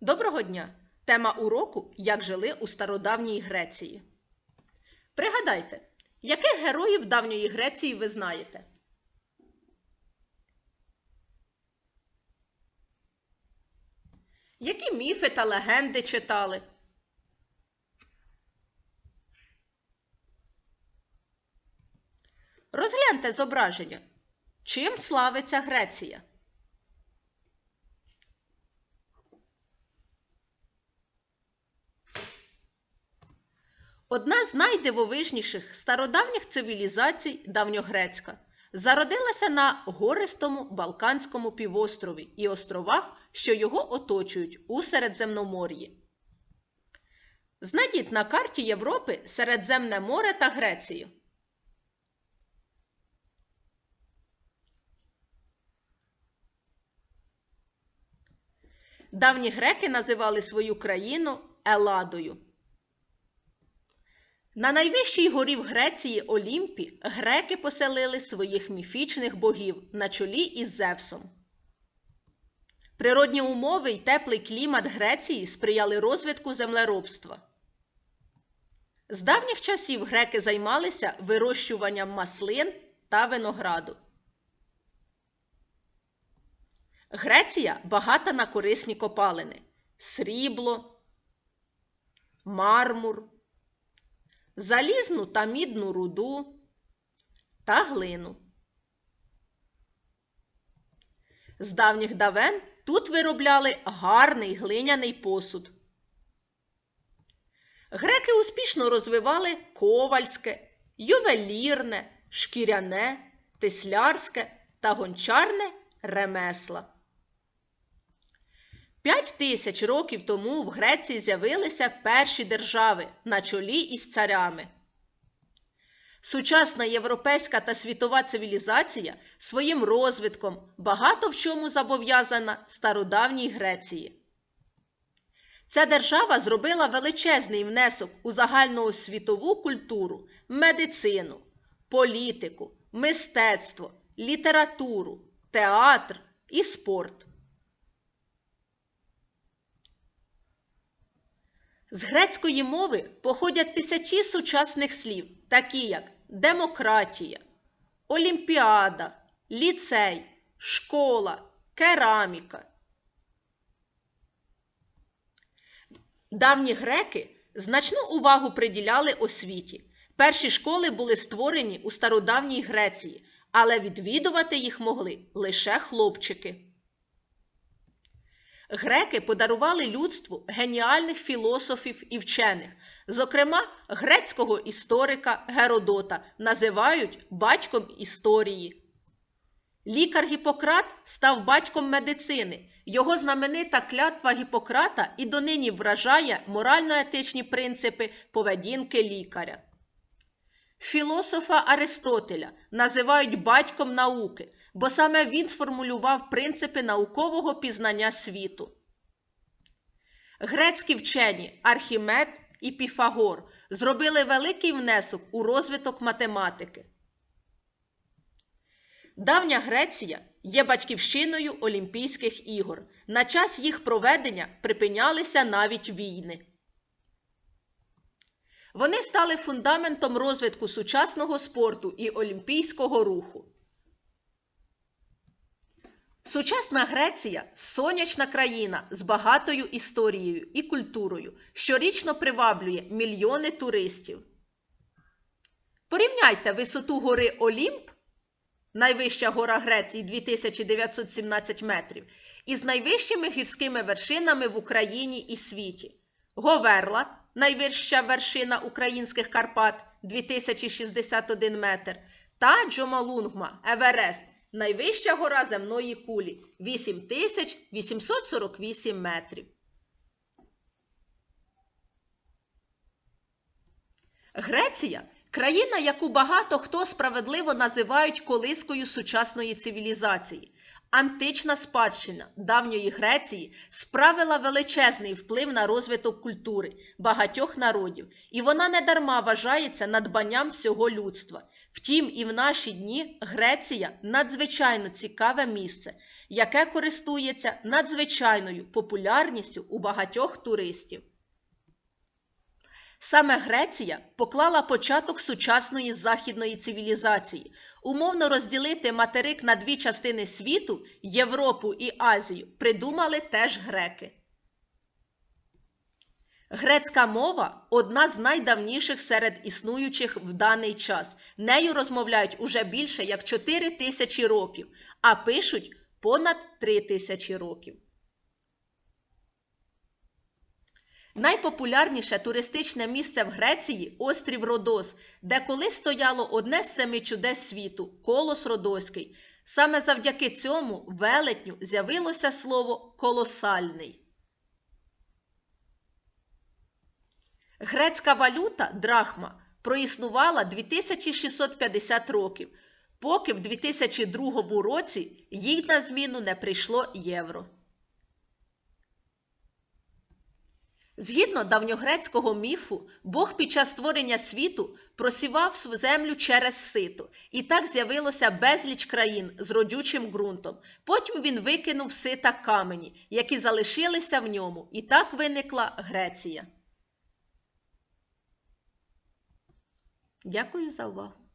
Доброго дня! Тема уроку Як жили у стародавній Греції. Пригадайте, яких героїв давньої Греції ви знаєте? Які міфи та легенди читали? Розгляньте зображення. Чим славиться Греція? Одна з найдивовижніших стародавніх цивілізацій давньогрецька зародилася на гористому Балканському півострові і островах, що його оточують у Середземномор'ї. Знайдіть на карті Європи Середземне море та Грецію. Давні греки називали свою країну Еладою. На найвищій горі в Греції Олімпі греки поселили своїх міфічних богів на чолі із Зевсом. Природні умови й теплий клімат Греції сприяли розвитку землеробства. З давніх часів греки займалися вирощуванням маслин та винограду. Греція багата на корисні копалини: срібло, мармур, залізну та мідну руду та глину. З давніх давен тут виробляли гарний глиняний посуд. Греки успішно розвивали ковальське, ювелірне, шкіряне, тислярське та гончарне ремесла. П'ять тисяч років тому в Греції з'явилися перші держави на чолі із царями. Сучасна європейська та світова цивілізація своїм розвитком багато в чому зобов'язана стародавній Греції. Ця держава зробила величезний внесок у загальноосвітову культуру, медицину, політику, мистецтво, літературу, театр і спорт. З грецької мови походять тисячі сучасних слів, такі як демократія, олімпіада, ліцей, школа, кераміка. Давні греки значну увагу приділяли освіті. Перші школи були створені у стародавній Греції, але відвідувати їх могли лише хлопчики. Греки подарували людству геніальних філософів і вчених. Зокрема, грецького історика Геродота називають батьком історії. Лікар Гіппократ став батьком медицини. Його знаменита клятва Гіппократа і донині вражає морально-етичні принципи поведінки лікаря. Філософа Аристотеля називають батьком науки, бо саме він сформулював принципи наукового пізнання світу. Грецькі вчені Архімед і Піфагор зробили великий внесок у розвиток математики. Давня Греція є батьківщиною Олімпійських ігор. На час їх проведення припинялися навіть війни. Вони стали фундаментом розвитку сучасного спорту і олімпійського руху. Сучасна Греція сонячна країна з багатою історією і культурою, щорічно приваблює мільйони туристів. Порівняйте висоту гори Олімп, найвища гора Греції 2917 метрів, із найвищими гірськими вершинами в Україні і світі. Говерла найвища вершина українських Карпат 2061 метр, та Джомолунгма Еверест найвища гора земної кулі 8848 метрів. Греція країна, яку багато хто справедливо називають колискою сучасної цивілізації. Антична спадщина давньої Греції справила величезний вплив на розвиток культури багатьох народів, і вона недарма вважається надбанням всього людства. Втім, і в наші дні Греція надзвичайно цікаве місце, яке користується надзвичайною популярністю у багатьох туристів. Саме Греція поклала початок сучасної західної цивілізації. Умовно розділити материк на дві частини світу Європу і Азію придумали теж греки. Грецька мова одна з найдавніших серед існуючих в даний час. Нею розмовляють уже більше як 4 тисячі років, а пишуть понад 3 тисячі років. Найпопулярніше туристичне місце в Греції острів Родос, де колись стояло одне з семи чудес світу колос Родоський. Саме завдяки цьому велетню з'явилося слово колосальний. Грецька валюта драхма проіснувала 2650 років, поки в 2002 році їй на зміну не прийшло євро. Згідно давньогрецького міфу, Бог під час створення світу просівав свою землю через сито, і так з'явилося безліч країн з родючим ґрунтом. Потім він викинув сита камені, які залишилися в ньому, і так виникла Греція. Дякую за увагу.